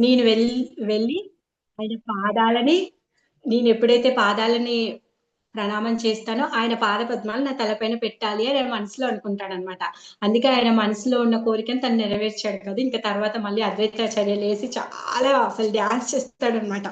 నేను వెళ్ళి వెళ్ళి ఆయన పాదాలని నేను ఎప్పుడైతే పాదాలని ప్రణామం చేస్తాను. ఆయన పాద పద్మాలు నా తలపైన పెట్టాలి అని ఆయన మనసులో అనుకుంటాడనమాట. అందుకే ఆయన మనసులో ఉన్న కోరికను తను నెరవేర్చాడు కదా. ఇంకా తర్వాత మళ్ళీ అద్వైతాచార్య లేసి చాలా అసలు డ్యాన్స్ చేస్తాడనమాట.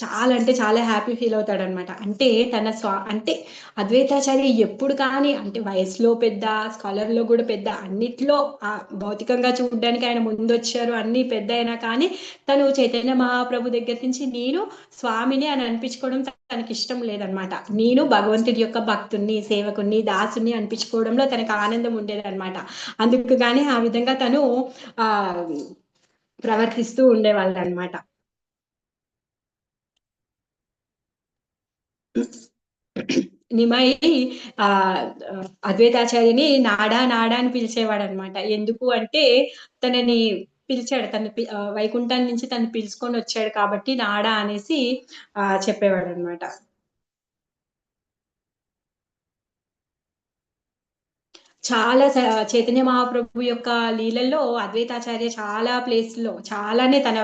చాలా అంటే చాలా హ్యాపీ ఫీల్ అవుతాడనమాట. అంటే తన స్వా అంటే అద్వైతాచార్య ఎప్పుడు కానీ అంటే వయసులో పెద్ద స్కాలర్లో కూడా పెద్ద అన్నిట్లో ఆ భౌతికంగా చూడడానికి ఆయన ముందు వచ్చారు అన్ని పెద్ద అయినా కానీ తను చైతన్య మహాప్రభు దగ్గర నుంచి నేను స్వామిని అని అనిపించుకోవడం తనకి ఇష్టం లేదనమాట. నేను భగవంతుడి యొక్క భక్తుణ్ణి సేవకుణ్ణి దాసుని అనిపించుకోవడంలో తనకు ఆనందం ఉండేదన్నమాట. అందుకు కానీ ఆ విధంగా తను ఆ ప్రవర్తిస్తూ ఉండేవాళ్ళు అనమాట నిమాయి ఆ అద్వైతాచార్యని నాడా నాడా అని పిలిచేవాడు అనమాట ఎందుకు అంటే తనని పిలిచాడు. తన వైకుంఠం నుంచి తను పిలుచుకొని వచ్చాడు కాబట్టి నాడా అనేసి ఆ చెప్పేవాడు అనమాట చాలా చైతన్య మహాప్రభు యొక్క లీలల్లో అద్వైతాచార్య చాలా ప్లేస్లో చాలానే తన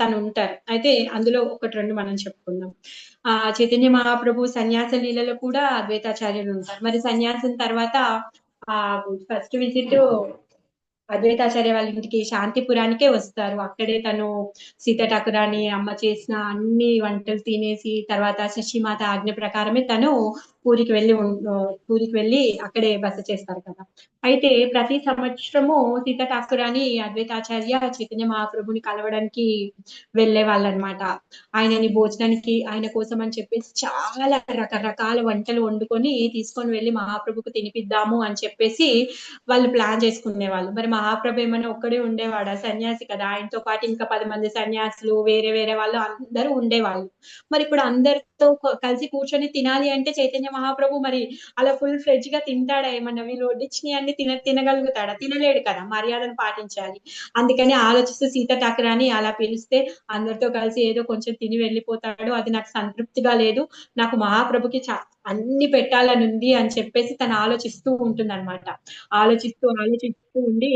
తను ఉంటారు. అయితే అందులో ఒకటి రెండు మనం చెప్పుకుందాం. ఆ చైతన్య మహాప్రభు సన్యాస లీలలో కూడా అద్వైతాచార్యులు ఉంటారు. మరి సన్యాసం తర్వాత ఆ ఫస్ట్ విజిట్ అద్వైతాచార్య వాళ్ళ ఇంటికి శాంతిపురానికే వస్తారు. అక్కడే తను సీత ఠాకురాని అమ్మ చేసిన అన్ని వంటలు తినేసి తర్వాత శశిమాత ఆజ్ఞ ప్రకారమే తను పూరికి వెళ్ళి పూరికి వెళ్ళి అక్కడే బస చేస్తారు కదా. అయితే ప్రతి సంవత్సరము సీత ఠాకురాని అద్వైతాచార్య చైతన్య మహాప్రభుని కలవడానికి వెళ్ళే వాళ్ళనమాట. ఆయనని భోజనానికి ఆయన కోసం అని చెప్పేసి చాలా రకరకాల వంటలు వండుకొని తీసుకొని వెళ్ళి మహాప్రభుకు తినిపిద్దాము అని చెప్పేసి వాళ్ళు ప్లాన్ చేసుకునే వాళ్ళు మరి మహాప్రభు ఏమైనా ఒక్కడే ఉండేవాడు? సన్యాసి కదా. ఆయనతో పాటు ఇంకా పది మంది సన్యాసులు వేరే వేరే వాళ్ళు అందరూ ఉండేవాళ్ళు. మరి ఇప్పుడు అందరితో కలిసి కూర్చొని తినాలి అంటే చైతన్య మహాప్రభు మరి అలా ఫుల్ ఫ్రెజ్గా తింటాడా ఏమన్నా? వీళ్ళు వడ్డించినవి అన్ని తిన తినగలుగుతాడా? తినలేడు కదా. మర్యాదను పాటించాలి. అందుకని ఆలోచిస్తూ సీత ఠాకరాని అలా పిలిస్తే అందరితో కలిసి ఏదో కొంచెం తిని వెళ్ళిపోతాడు. అది నాకు సంతృప్తిగా లేదు. నాకు మహాప్రభుకి అన్ని పెట్టాలని ఉంది అని చెప్పేసి తను ఆలోచిస్తూ ఉంటుంది అనమాట ఆలోచిస్తూ ఆలోచిస్తూ ఉండి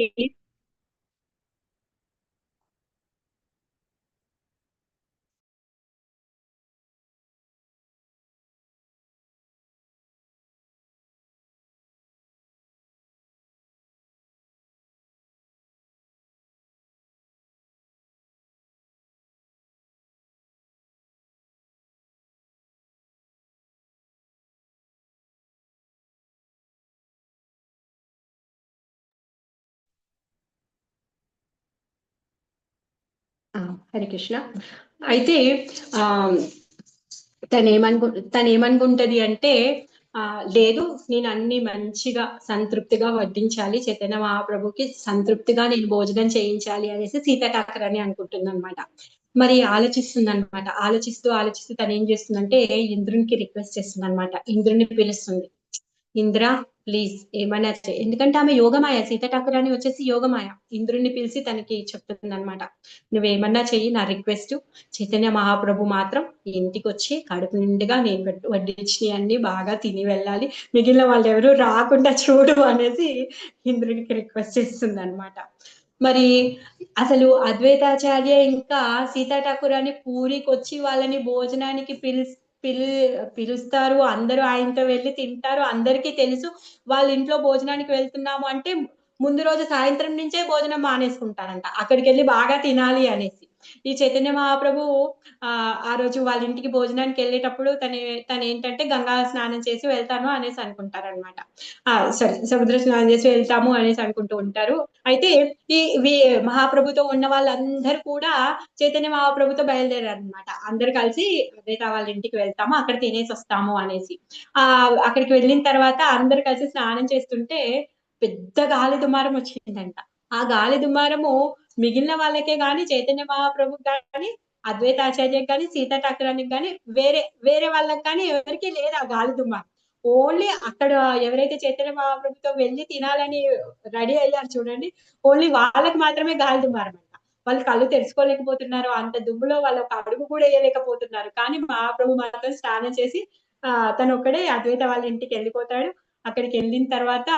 హరే కృష్ణ. అయితే ఆ తను ఏమనుకు తను ఏమనుకుంటది అంటే ఆ లేదు నేను అన్ని మంచిగా సంతృప్తిగా వడ్డించాలి చైతన్య మహాప్రభుకి సంతృప్తిగా నేను భోజనం చేయించాలి అనేసి సీత ఠాకర్ అని అనుకుంటుంది అనమాట మరి ఆలోచిస్తుంది అనమాట ఆలోచిస్తూ ఆలోచిస్తూ తను ఏం చేస్తుందంటే ఇంద్రునికి రిక్వెస్ట్ చేస్తుంది అనమాట ఇంద్రుని పిలుస్తుంది. ఇంద్ర ప్లీజ్ ఏమైనా ఎందుకంటే ఆమె యోగమాయ సీత ఠాకురాని వచ్చేసి యోగమాయ. ఇంద్రుణ్ణి పిలిచి తనకి చెప్తుంది అనమాట నువ్వేమన్నా చెయ్యి నా రిక్వెస్ట్. చైతన్య మహాప్రభు మాత్రం ఇంటికి వచ్చి కడుపు నిండుగా నేను వడ్డించి అన్ని బాగా తిని వెళ్ళాలి. మిగిలిన వాళ్ళు ఎవరు రాకుండా చూడు అనేసి ఇంద్రునికి రిక్వెస్ట్ చేస్తుంది అనమాట మరి అసలు అద్వైతాచార్య ఇంకా సీతా ఠాకురాని పూరికి వచ్చి వాళ్ళని భోజనానికి పిలిచి పిలు పిలుస్తారు అందరూ ఆయనతో వెళ్ళి తింటారు అందరికీ తెలుసు వాళ్ళ ఇంట్లో భోజనానికి వెళ్తున్నాము అంటే ముందు రోజు సాయంత్రం నుంచే భోజనం మానేసుకుంటారంట. అక్కడికి వెళ్ళి బాగా తినాలి అనేసి. ఈ చైతన్య మహాప్రభు ఆ రోజు వాళ్ళ ఇంటికి భోజనానికి వెళ్ళేటప్పుడు తన తను ఏంటంటే గంగా స్నానం చేసి వెళ్తాను అనేసి అనుకుంటారనమాట ఆ సరే సముద్ర స్నానం చేసి వెళ్తాము అనేసి అనుకుంటూ ఉంటారు. అయితే ఈ మహాప్రభుతో ఉన్న వాళ్ళందరూ కూడా చైతన్య మహాప్రభుతో బయలుదేరారు అనమాట అందరు కలిసి అద్వైత వాళ్ళ ఇంటికి వెళ్తాము అక్కడ తినేసి వస్తాము అనేసి. ఆ అక్కడికి వెళ్ళిన తర్వాత అందరు కలిసి స్నానం చేస్తుంటే పెద్ద గాలి దుమారం వచ్చిందంట. ఆ గాలి దుమారము మిగిలిన వాళ్ళకే గాని చైతన్య మహాప్రభు కానీ అద్వైతాచార్యకి కానీ సీతా ఠాకరానికి కానీ వేరే వేరే వాళ్ళకి కానీ ఎవరికి లేదు ఆ గాలి ఓన్లీ అక్కడ ఎవరైతే చైతన్య మహాప్రభుతో వెళ్ళి తినాలని రెడీ అయ్యారు చూడండి ఓన్లీ వాళ్ళకి మాత్రమే గాలి దుమారం వాళ్ళు కళ్ళు తెరుచుకోలేకపోతున్నారు అంత దుమ్ములో వాళ్ళు ఒక అడుగు కూడా వేయలేకపోతున్నారు. కానీ మహాప్రభు మాత్రం స్నానం చేసి ఆ తను ఒక్కడే అద్వైత వాళ్ళ ఇంటికి వెళ్ళిపోతాడు. అక్కడికి వెళ్ళిన తర్వాత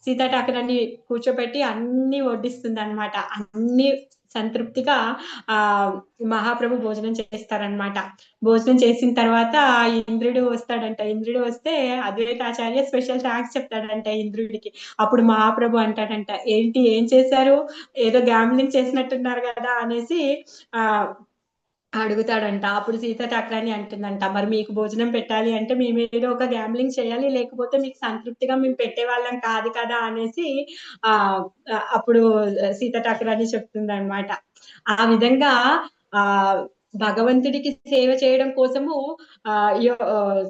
సీత ఠాకరాన్ని కూర్చోబెట్టి అన్ని వడ్డిస్తుంది అనమాట అన్ని సంతృప్తిగా ఆ మహాప్రభు భోజనం చేస్తారనమాట భోజనం చేసిన తర్వాత ఇంద్రుడు వస్తాడంట. ఇంద్రుడు వస్తే అద్వైతాచార్య స్పెషల్ థ్యాంక్స్ చెప్తాడంట ఇంద్రుడికి. అప్పుడు మహాప్రభు అంటాడంట ఏంటి ఏం చేశారు? ఏదో గ్యాంబ్లింగ్ చేసినట్టున్నారు కదా అనేసి ఆ అడుగుతాడంట. అప్పుడు సీత చక్రాన్ని అంటుందంట మరి మీకు భోజనం పెట్టాలి అంటే మేము ఏదో ఒక గ్యాంబ్లింగ్ చేయాలి లేకపోతే మీకు సంతృప్తిగా మేము పెట్టేవాళ్ళం కాదు కదా అనేసి ఆ అప్పుడు సీత చక్రాన్ని చెప్తుంది అనమాట ఆ విధంగా ఆ భగవంతుడికి సేవ చేయడం కోసము ఆ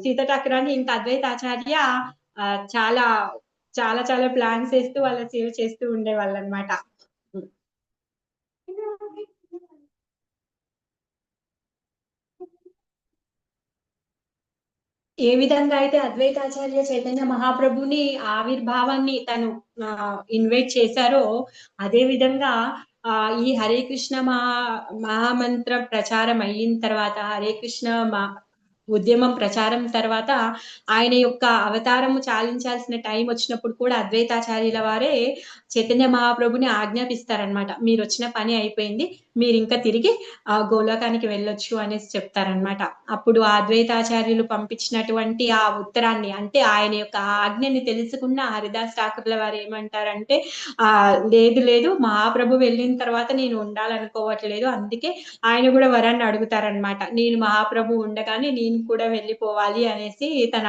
సీత చక్రాన్ని ఇంకా అద్వైతాచార్య ఆ, చాలా చాలా చాలా ప్లాన్స్ వేస్తూ వాళ్ళ సేవ చేస్తూ ఉండేవాళ్ళు అనమాట ఏ విధంగా అయితే అద్వైతాచార్య చైతన్య మహాప్రభుని ఆవిర్భావాన్ని తను ఇన్వైట్ చేశారో అదే విధంగా ఆ ఈ హరే కృష్ణ మహా మహామంత్ర ప్రచారం అయిన తర్వాత హరే కృష్ణ మా ఉద్యమం ప్రచారం తర్వాత ఆయన యొక్క అవతారము చాలించాల్సిన టైం వచ్చినప్పుడు కూడా అద్వైతాచార్యుల వారే చైతన్య మహాప్రభుని ఆజ్ఞాపిస్తారనమాట మీరు వచ్చిన పని అయిపోయింది. మీరు ఇంకా తిరిగి ఆ గోలోకానికి వెళ్ళొచ్చు అనేసి చెప్తారనమాట అప్పుడు ఆ అద్వైతాచార్యులు పంపించినటువంటి ఆ ఉత్తరాన్ని అంటే ఆయన యొక్క ఆజ్ఞని తెలుసుకున్న హరిదాస్ ఠాకూర్ల వారు ఏమంటారంటే ఆ లేదు లేదు మహాప్రభు వెళ్ళిన తర్వాత నేను ఉండాలనుకోవట్లేదు అందుకే ఆయన కూడా వరాన్ని అడుగుతారనమాట నేను మహాప్రభు ఉండగానే నేను కూడా వెళ్ళిపోవాలి అనేసి తన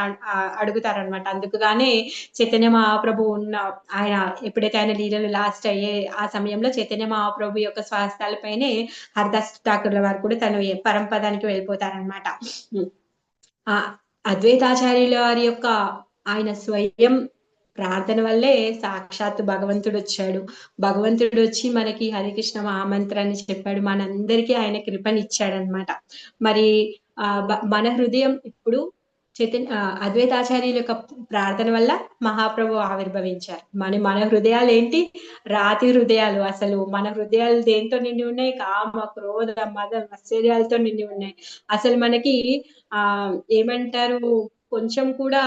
అడుగుతారనమాట అందుకుగానే చైతన్య మహాప్రభు ఉన్న ఆయన ఎప్పుడైతే ఆయన లీలలు లాస్ట్ అయ్యే ఆ సమయంలో చైతన్య మహాప్రభు యొక్క స్వాస్థాలపైనే హరిదాస్ ఠాకూర్ల వారు కూడా తను పరంపదానికి వెళ్ళిపోతారనమాట ఆ అద్వైతాచార్యుల వారి యొక్క ఆయన స్వయం ప్రార్థన వల్లే సాక్షాత్ భగవంతుడు వచ్చాడు. భగవంతుడు వచ్చి మనకి హరికృష్ణ మహామంత్రాన్ని చెప్పాడు. మనందరికీ ఆయన కృపనిచ్చాడనమాట మరి ఆ మన హృదయం ఇప్పుడు చైతన్య ఆ, అద్వైతాచార్యుల యొక్క ప్రార్థన వల్ల మహాప్రభు ఆవిర్భవించారు. మన మన హృదయాలు ఏంటి? రాతి హృదయాలు అసలు. మన హృదయాలు దేంతో నిండి ఉన్నాయి? కామ క్రోధ మద ఆశ్చర్యాలతో నిండి ఉన్నాయి. అసలు మనకి ఆ ఏమంటారు? కొంచెం కూడా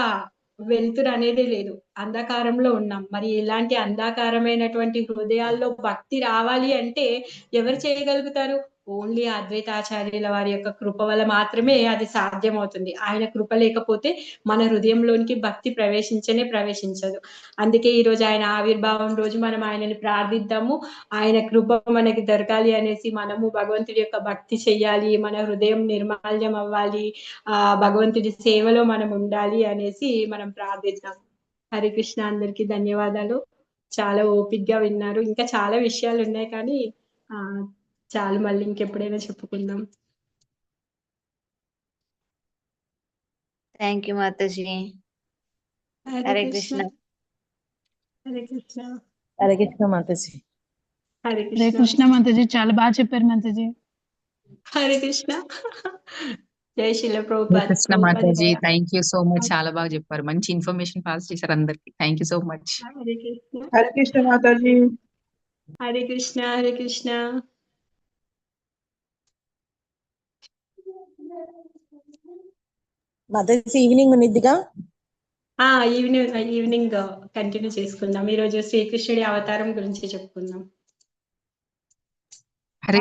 వెలుతురు అనేది లేదు. అంధకారంలో ఉన్నాం. మరి ఇలాంటి అంధకారమైనటువంటి హృదయాల్లో భక్తి రావాలి అంటే ఎవరు చేయగలుగుతారు? ఓన్లీ అద్వైతాచార్యుల వారి యొక్క కృప వల్ల మాత్రమే అది సాధ్యమవుతుంది. ఆయన కృప లేకపోతే మన హృదయంలోనికి భక్తి ప్రవేశించనే ప్రవేశించదు. అందుకే ఈ రోజు ఆయన ఆవిర్భావం రోజు మనం ఆయనని ప్రార్థిద్దాము. ఆయన కృప మనకి దొరకాలి అనేసి మనము భగవంతుడి యొక్క భక్తి చెయ్యాలి మన హృదయం నిర్మాల్యం అవ్వాలి ఆ భగవంతుడి సేవలో మనం ఉండాలి అనేసి మనం ప్రార్థిద్దాం. హరి కృష్ణ అందరికి ధన్యవాదాలు. చాలా ఓపిగ్గా విన్నారు. ఇంకా చాలా విషయాలు ఉన్నాయి కానీ ఆ చాలు మళ్ళీ ఇంకెప్పుడైనా చెప్పుకుందాం. Thank you Mataji. Hare Krishna. Hare Krishna. Hare Krishna Mataji. Hare Hare Krishna. Krishna Mataji. చాలా బాగా చెప్పారు మాతాజీ. హరే కృష్ణ. జై శిల Krishna Mataji. Thank you so much చాలా బాగా చెప్పారు. మంచి ఇన్ఫర్మేషన్ పాస్ చేశారు అందరికి. Thank you so much Hare Krishna. Hare Krishna Mataji. Hare Krishna Hare Krishna. Mataji evening ఉన్నిద్దిగా ఆ ఈవినింగ్ ఈవినింగ్ కంటిన్యూ చేసుకుందాం. ఈ రోజు శ్రీకృష్ణుడి అవతారం గురించి చెప్పుకుందాం. హరే